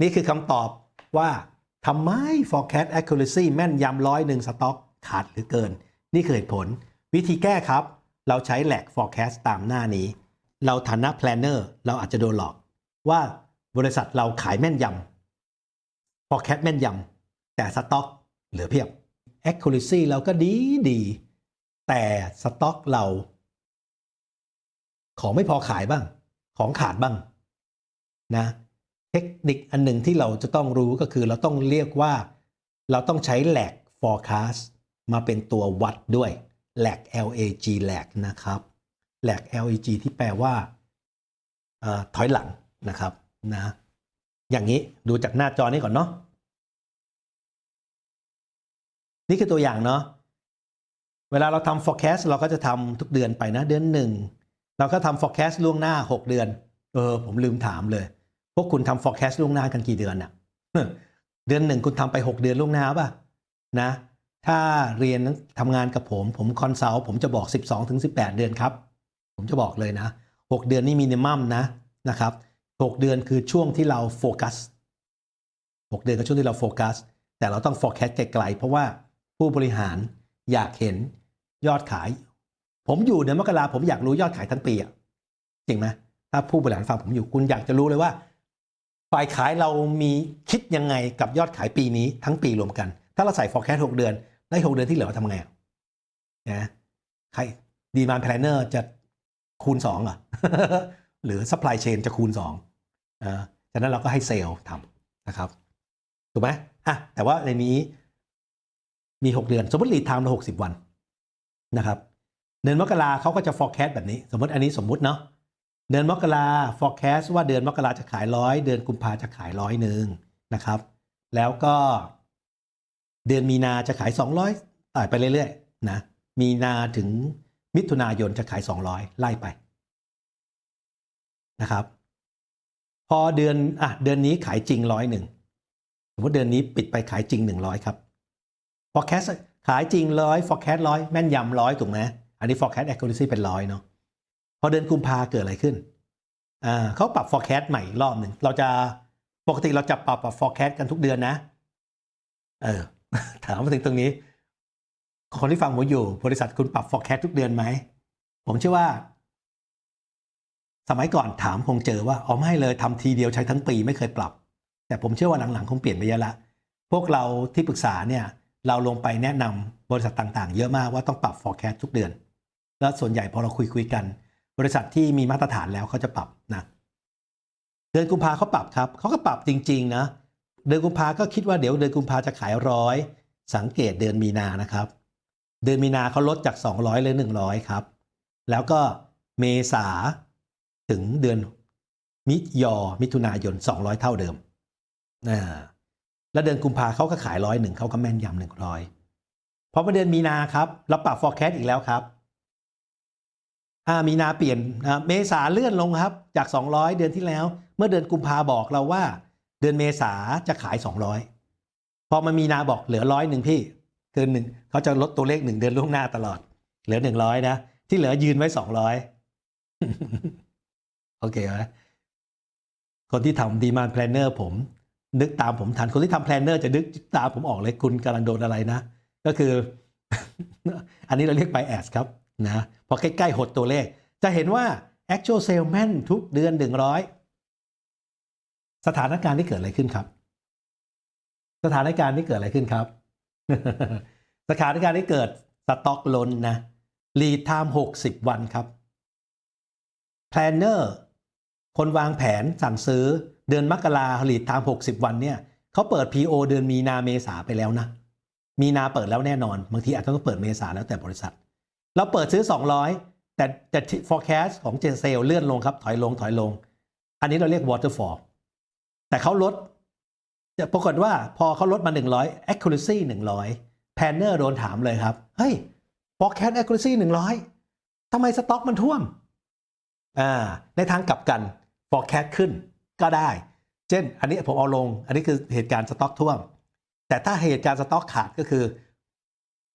นี่คือคำตอบว่าทำไม forecast accuracy แม่นยำร้อยหนึ่งสต็อกขาดหรือเกิน นี่คือเหตุผล วิธีแก้ครับ เราใช้ lag forecast ตามหน้านี้ เราฐานะ planner เราอาจจะโดนหลอก ว่าบริษัทเราขายแม่นยำ forecast แม่นยำ แต่สต็อกเหลือเพียบ accuracy เราก็ดีดี แต่สต็อกเรา ของไม่พอขายบ้าง ของขาดบ้างนะ เทคนิคอันหนึ่งที่เราจะต้องรู้ก็คือเราต้องเรียกว่า เราต้องใช้ lag forecast มาเป็นตัววัดด้วย lag lag lag นะครับ lag lag ที่แปลว่าอถอยหลังนะครับนะอย่างนี้ดูจากหน้าจอนี้ก่อนเนาะนี่คือตัวอย่างเนาะเวลาเราทำ forecast เราก็จะทำทุกเดือนไปนะเดือนหนึ่งเราก็ทำ forecast ล่วงหน้า 6 เดือน เออ ผมลืมถามเลย พวกคุณทำ forecast ล่วงหน้ากันกี่เดือนน่ะเดือนหนึ่งคุณทำไป 6 เดือนล่วงหน้าป่ะนะ ถ้าเรียนทำงานกับผม ผมคอนซัลท์ผมจะบอก 12ถึง18 เดือนครับ ผมจะบอกเลยนะ 6 เดือนนี่มินิมัมนะนะครับ6เดือนคือช่วงที่เราโฟกัส6เดือนคือช่วงที่เราโฟกัส แต่เราต้อง forecast ไกลๆ เพราะว่าผู้บริหารอยากเห็นยอดขาย ผมอยู่เดือนมกราผมอยากรู้ยอดขายทั้งปีอะจริงไหมถ้าผู้บริหารฟังผมอยู่คุณอยากจะรู้เลยว่า ฝ่ายขายเรามีคิดยังไงกับยอดขายปีนี้ทั้งปีรวมกัน ถ้าเราใส่ forecast 6 เดือน ได้ 6 เดือนที่เหลือทำไงอะนะใครดีมานแพลนเนอร์จะคูณ2เหรอหรือ supply chain จะคูณ2อ่าฉะนั้นเราก็ให้เซลล์ทำนะครับ ถูกไหมอะแต่ว่าในนี้มี 6 เดือน สมมติ lead time เรา60วันนะครับ เดือนมกราเขาก็จะ forecast แบบนี้ สมมติอันนี้สมมติเนาะ เดือนมกรา forecast ว่าเดือนมกราจะขายร้อยเดือนกุมภาจะขายร้อยหนึ่งนะครับ แล้วก็เดือนมีนาจะขาย 200ต่ายไปเรื่อยๆนะมีนาถึงมิถุนายนจะขาย 200 ไล่ไปนะครับ พอเดือนอะเดือนนี้ขายจริงร้อยหนึ่งสมมติเดือนนี้ปิดไปขายจริง 100 ครับ forecast ขายจริงร้อย forecast ร้อยแม่นยำร้อยถูกไหมอันนี้ forecast accuracy เป็นร้อยเนาะ อเดือนกุมภาเกิดอะไรขึ้นเขาปรับ forecast ใหม่รอบหนึ่งเราจะปกติเราจะปรับปรับ forecast กันทุกเดือนนะ เออ ถามมาถึงตรงนี้ คนที่ฟังผมอยู่ บริษัทคุณปรับ forecast ทุกเดือนไหม ผมเชื่อว่า สมัยก่อนถามคงเจอว่าอ๋อไม่เลยทำทีเดียวใช้ทั้งปีไม่เคยปรับ แต่ผมเชื่อว่าหลังๆคงเปลี่ยนไปเยอะละ พวกเราที่ปรึกษาเนี่ย เราลงไปแนะนำบริษัทต่างๆ เยอะมากว่าต้องปรับ forecast ทุกเดือน แล้วส่วนใหญ่พอเราคุยคุยๆกัน บริษัทที่มีมาตรฐานแล้วเขาจะปรับนะเดือนกุมภาเขาปรับครับเขาก็ปรับจริง ๆ นะ เดือนกุมภาก็คิดว่าเดี๋ยวเดือนกุมภาจะขายร้อยสังเกตเดือนมีนานะครับ เดือนมีนาเขาลดจาก 200เหลือ100 ครับ แล้วก็เมษาถึงเดือนมิยอมิถุนายน 200 เท่าเดิมอ่าแล้วเดือนกุมภาเขาก็ขายร้อยหนึ่งเขาก็แม่นยำหนึ่งร้อยพอมาเดือนมีนาครับเราปรับ forecast อีกแล้วครับ อ่ามีนาเปลี่ยนนะเมษาเลื่อนลงครับจาก 200 เดือนที่แล้ว เมื่อเดือนกุมภาบอกเราว่า เดือนเมษาจะขาย 200 พอมามีนาบอกเหลือร้อยหนึ่งพี่เดือนหนึ่งเขาจะลดตัวเลขหนึ่งเดือนล่วงหน้าตลอด เหลือ 100 นะ ที่เหลือยืนไว้ 200 โอเคไหมคนที่ทำดีมานแพลนเนอร์ผม นึกตามผมทันคนที่ทำแพลนเนอร์จะนึกตามผมออกเลยคุณกำลังโดนอะไรนะ ก็คือ อันนี้เราเรียก bias ครับนะ อใกล้ๆหดตัวเลข จะเห็นว่า actual sale แม่นทุกเดือน 100 สถานการณ์ที่เกิดอะไรขึ้นครับ สถานการณ์ที่เกิดอะไรขึ้นครับ สถานการณ์ที่เกิดสต็อกล้นนะ lead time 60วันครับ planner คนวางแผนสั่งซื้อเดือนมกรา lead time 60วันเนี่ยเขาเปิด PO เดือนมีนาเมษาไปแล้วนะ มีนาเปิดแล้วแน่นอน บางทีอาจจะต้องเปิดเมษาแล้วแต่บริษัท เราเปิดซื้อ 200 แต่แต่ forecast ของเจเซลเลื่อนลงครับ ถอยลงถอยลง อันนี้เราเรียก waterfall แต่เขาลดจะปรากฏว่าพอเขาลดมา 100 accuracy 100 planner โดนถามเลยครับ เฮ้ย forecast accuracy 100ทำไมสต็อกมันท่วมอ่าในทางกลับกัน forecast ขึ้นก็ได้ เช่น อันนี้ผมเอาลง อันนี้คือเหตุการณ์สต็อกท่วม แต่ถ้าเหตุการณ์สต็อกขาดก็คือ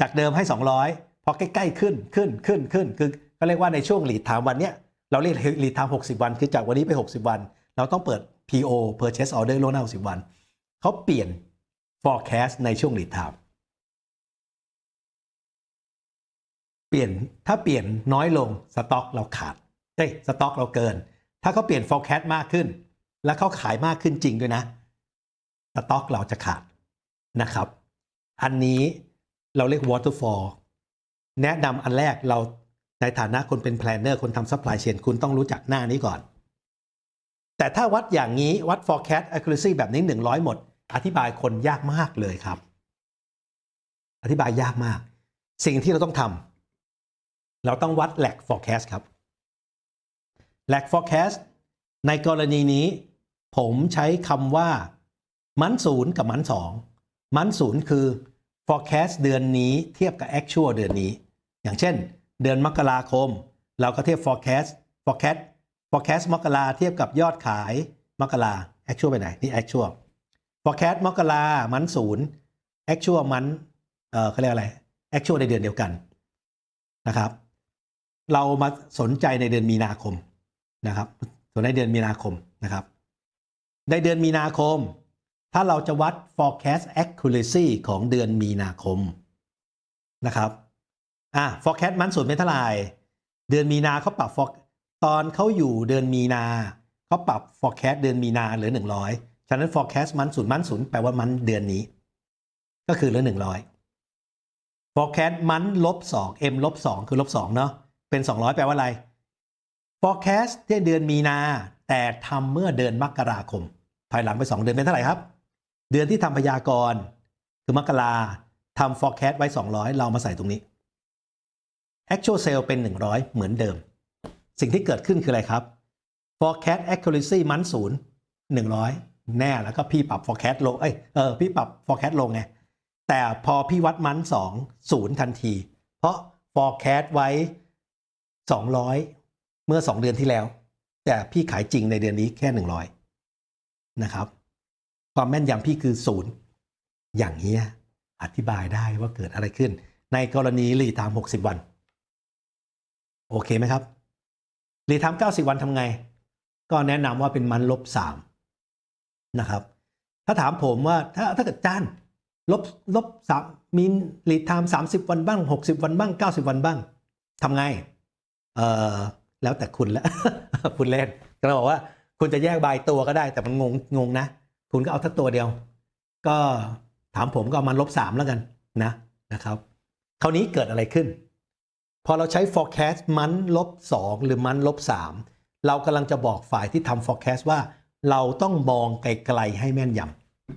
จากเดิมให้ 200 พอใกล้ๆขึ้นขึ้นขึ้นขึ้นคือก็เรียกว่าในช่วงหลีดไทม์วันเนี้ยเราเรียกหลีดไทม์60 วัน คือจากวันนี้ไป 60 วัน เราต้องเปิด PO purchase order ล่วงหน้า 60 วัน เขาเปลี่ยน forecast ในช่วง lead time เปลี่ยนถ้าเปลี่ยนน้อยลงสต็อกเราขาดเอ้ยสต็อกเราเกิน ถ้าเขาเปลี่ยน forecast มากขึ้น แล้วเขาขายมากขึ้นจริงด้วยนะสต็อกเราจะขาดนะครับ อันนี้เราเรียก waterfall แนะนำอันแรกเราในฐานะคนเป็น planner คนทำ supply chain คุณต้องรู้จักหน้านี้ก่อน แต่ถ้าวัดอย่างนี้วัด forecast accuracy แบบนี้ 100 หมด อธิบายคนยากมากเลยครับ อธิบายยากมาก สิ่งที่เราต้องทำเราต้องวัด lag forecast ครับ lag forecast ในกรณีนี้ ผมใช้คำว่า มันศูนย์กับมันสองมันศูนย์คือ forecast เดือนนี้เทียบกับ actual เดือนนี้ อย่างเช่น เดือนมกราคม เราก็เทียบ forecast forecast forecast มกราเทียบกับยอดขายมกรา actual ไปไหน นี่ actual forecast มกรามันศูนย์ actual มันเออเขาเรียกอะไร actual ในเดือนเดียวกันนะครับ เรามาสนใจในเดือนมีนาคมนะครับส่วนในเดือนมีนาคมนะครับ ในเดือนมีนาคม ถ้าเราจะวัด forecast accuracy ของเดือนมีนาคมนะครับ อะ forecast มันศูนย์เป็นเท่าไหร่เดือนมีนาเขาปรับ for- ตอนเขาอยู่เดือนมีนาเขาปรับ forecast เดือนมีนาเหลือ 100 ฉะนั้น forecast มันศูนย์มันศูนย์แปลว่ามันเดือนนี้ ก็คือเหลือ 100 forecast มันลบ2 m ลบ2คือลบ2เนาะเป็น 200 แปลว่าอะไร forecast ที่เดือนมีนา แต่ทำเมื่อเดือนมกราคมภายหลังไป 2 เดือนเป็นเท่าไหร่ครับ เดือนที่ทำพยากรณ์คือมกราทำ forecast ไว้ 200 เรามาใส่ตรงนี้ actual sale เป็น 100 เหมือนเดิม สิ่งที่เกิดขึ้นคืออะไรครับ forecast accuracy มันศูนย์100แน่แล้วก็พี่ปรับ forecast ลง เอ้ย เออ พี่ปรับ forecast ลงไง แต่พอพี่วัดมันสองศูนย์ทันที เพราะ forecast ไว้ 200 เมื่อ 2 เดือนที่แล้ว แต่พี่ขายจริงในเดือนนี้แค่ 100 นะครับ ความแม่นยำพี่คือศูนย์อย่างนี้ยอธิบายได้ว่าเกิดอะไรขึ้น ในกรณีรีไทม์60 วัน โอเคไหมครับรีไทม์90วันทำไง ก็แนะนำว่าเป็นมันลบ3นะครับ ถ้าถามผมว่าถ้าถ้าเกิดจ้านลบลบสามมีรีไทม์30วันบ้าง60วันบ้าง90วันบ้างทำไง เออแล้วแต่คุณล้วคุณเล่นก็เราบอกว่าคุณจะแยกบายตัวก็ได้ แต่มันงงงงนะ คุณก็เอาทั้งตัวเดียว ก็ถามผมก็เอามันลบสามแล้วกันนะนะครับ คราวนี้เกิดอะไรขึ้น พอเราใช้ forecast มันลบสองหรือมันลบสามเรากำลังจะบอกฝ่ายที่ทำ forecast ว่า เราต้องมองไกลๆให้แม่นย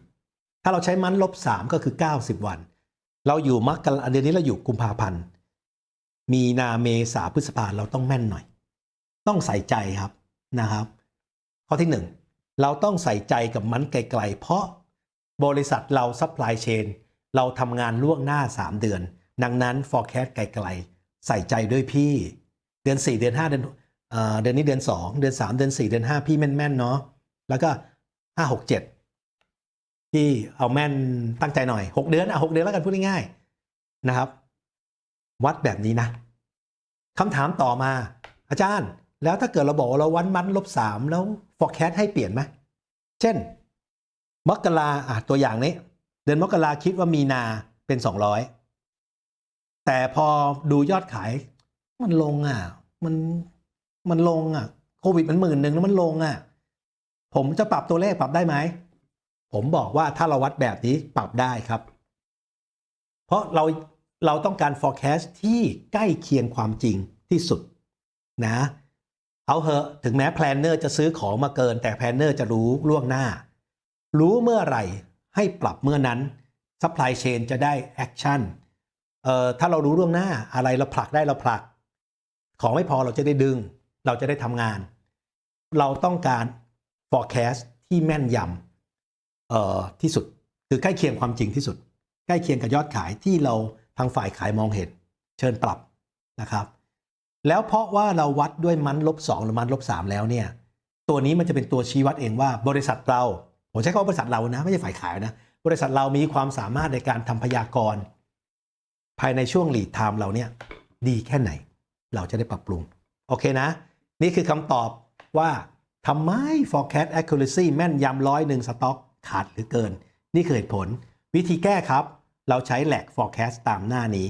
ำถ้าเราใช้มันลบสามก็คือ 90 วัน เราอยู่มกราเดือนนี้เราอยู่กุมภาพันธ์มีนาเมษาพฤษภาเราต้องแม่นหน่อย ต้องใส่ใจครับนะครับ ข้อที่หนึ่งเราต้องใส่ใจกับมันไกลๆเพราะบริษัทเราซัพพลายเชนเราทำงานล่วงหน้า 3 เดือน ดังนั้น forecast ไกลๆ ใส่ใจด้วยพี่ เดือน 4 เดือน 5 เดือนเดือนนี้เดือน 2 เดือน 3 เดือน 4 เดือน 5 พี่แม่นๆเนาะแล้วก็ 5 6 7 พี่เอาแม่นตั้งใจหน่อย 6 เดือนอะ6เดือนแล้วกันพูดง่ายๆนะครับ วัดแบบนี้นะคำถามต่อมา อาจารย์ แล้วถ้าเกิดเราบอกเราวันมันลบสามแล้ว forecast ให้เปลี่ยนไหมเช่น มกราอะตัวอย่างนี้ เดือนมกราคิดว่ามีนาเป็น 200 แต่พอดูยอดขาย มันลงอะ มันมันลงอะโควิดมันหมื่นหนึ่งแล้วมันลงอะ ผมจะปรับตัวเลขปรับได้ไหม ผมบอกว่าถ้าเราวัดแบบนี้ปรับได้ครับ เพราะเราเราต้องการ forecast ที่ใกล้เคียงความจริงที่สุดนะ เอาเหอะถึงแม้แพลนเนอร์จะซื้อของมาเกิน แต่แพลนเนอร์จะรู้ล่วงหน้า รู้เมื่อไหร่ให้ปรับเมื่อนั้นซัพพลายเชนจะได้แอคชั่น ถ้าเรารู้ล่วงหน้าอะไรเราผลักได้เราผลัก ของไม่พอเราจะได้ดึง เราจะได้ทำงาน เราต้องการ forecast ที่แม่นยำเอ่อที่สุด คือใกล้เคียงความจริงที่สุด ใกล้เคียงกับยอดขายที่เราทางฝ่ายขายมองเห็น เชิญปรับนะครับ แล้วเพราะว่าเราวัดด้วยมันลบสองหรือมันลบสามแล้วเนี่ย ตัวนี้มันจะเป็นตัวชี้วัดเองว่าบริษัทเราผมใช้คำว่าบริษัทเรานะ ไม่ใช่ฝ่ายขายนะ บริษัทเรามีความสามารถในการทำพยากรณ์ ภายในช่วงหลีดไทม์เราเนี่ยดีแค่ไหน เราจะได้ปรับปรุง โอเคนะ นี่คือคำตอบว่าทำไม forecast accuracy แม่นยำร้อยหนึ่งสต็อกขาดหรือเกิน นี่คือเหตุผล วิธีแก้ครับ เราใช้แหลก forecast ตามหน้านี้